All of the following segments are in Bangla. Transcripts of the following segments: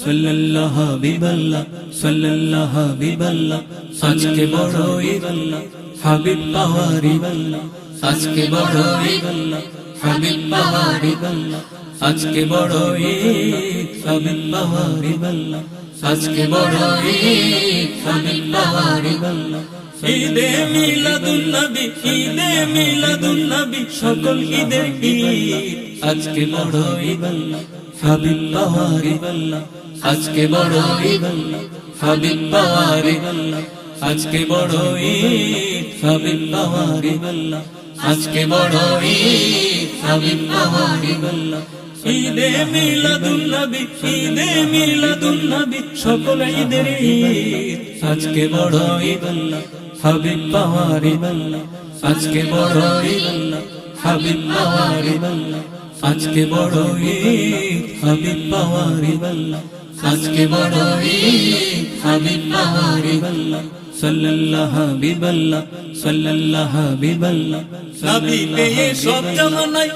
সাল্লাল্লাহ হাবিবাল্লাহ সাল্লাল্লাহ হাবিবাল্লাহ আজকে বড় ঈদ হাবিব বাল্লাহ আজকে বড় ঈদ হাবিব বাল্লাহ আজকে বড় ঈদ, হাবিব বাল্লাহ আজকে বড় ঈদ, হাবিব বাল্লাহ ঈদে মিলাদুন নবী ঈদে মিলাদুন নবী সকল ঈদের ঈদ আজকে বড় ঈদ হাবিব বাল্লাহ আজকে বড় ঈদ হাবিব পাওয়ারি আজকে বড় ঈদ হাবিব পাওয়ারি আজকে বড় ঈদ হাবিব পাওয়ারি ঈদে। মিলাদুন নবী ঈদে মিলাদুন নবী সকল ঈদের ঈদ। আজকে বড় ঈদ হাবিব পাওয়ারি আজকে বড় ঈদ হাবিব পাওয়ারি আজকে বড় ঈদ হাবিব পাওয়ারি আজকে বড় ঈদ হাবিব পাওয়ারি বাল্লাহ সাল্লাল্লাহু হাবিবাল্লাহ সাল্লাল্লাহু হাবিবাল্লাহ নবী পেয়ে সব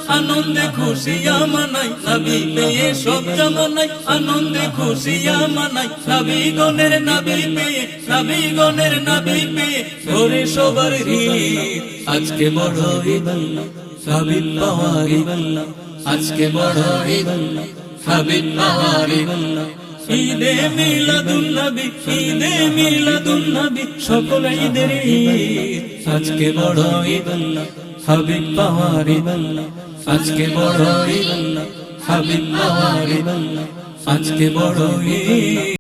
আনন্দে খুশিয়া মানাই নবী পেয়ে সব আনন্দে খুশিয়া মানাই নবী গণের নবী পেয়ে নবী গণের নবী পেয়ে সবার আজকে বড় ঈদ হাবিব পাওয়ারি বাল্লাহ আজকে বড় ঈদ হাবিব ঈদে মিলাদুন নবী ঈদে মিলাদুন নবী সকল ঈদের ঈদ। আজকে বড় ঈদ হাবিব পাওয়ার ঈদ আল্লাহ আজকে বড় ঈদ হাবিব পাওয়ার ঈদ আল্লাহ আজকে বড় ঈদ।